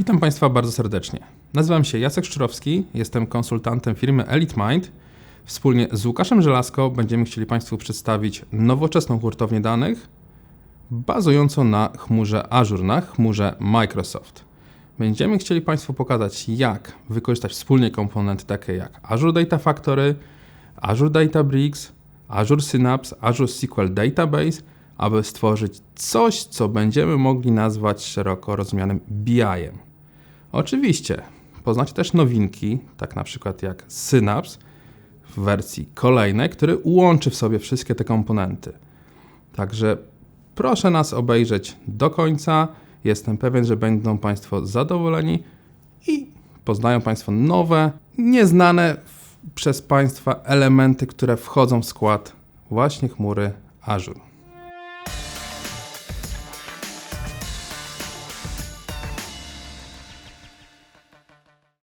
Witam Państwa bardzo serdecznie. Nazywam się Jacek Szczurowski, jestem konsultantem firmy Elite Mind. Wspólnie z Łukaszem Żelazko będziemy chcieli Państwu przedstawić nowoczesną hurtownię danych bazującą na chmurze Azure, na chmurze Microsoft. Będziemy chcieli Państwu pokazać, jak wykorzystać wspólnie komponenty takie jak Azure Data Factory, Azure Databricks, Azure Synapse, Azure SQL Database, aby stworzyć coś, co będziemy mogli nazwać szeroko rozumianym BI-em. Oczywiście poznacie też nowinki, tak na przykład jak Synapse w wersji kolejnej, który łączy w sobie wszystkie te komponenty. Także proszę nas obejrzeć do końca. Jestem pewien, że będą Państwo zadowoleni i poznają Państwo nowe, nieznane przez Państwa elementy, które wchodzą w skład właśnie chmury Azure.